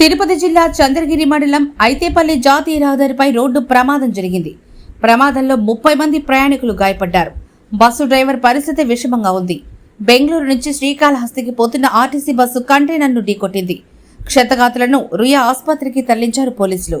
తిరుపతి జిల్లా చంద్రగిరి మండలం ఐతేపల్లి జాతీయ రహదారిపై రోడ్డు ప్రమాదం జరిగింది. ప్రమాదంలో ముప్పై మంది ప్రయాణికులు గాయపడ్డారు. బస్సు డ్రైవర్ పరిస్థితి విషమంగా ఉంది. బెంగళూరు నుంచి శ్రీకాళహస్తికి పోతున్న ఆర్టీసీ బస్సు కంటైనర్ను ఢీకొట్టింది. క్షతగాతులను రుయా ఆసుపత్రికి తరలించారు పోలీసులు.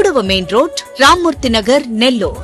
மூடவ மெயின் ரோட் ராமூர்த்தி நகர் நெல்லூர்.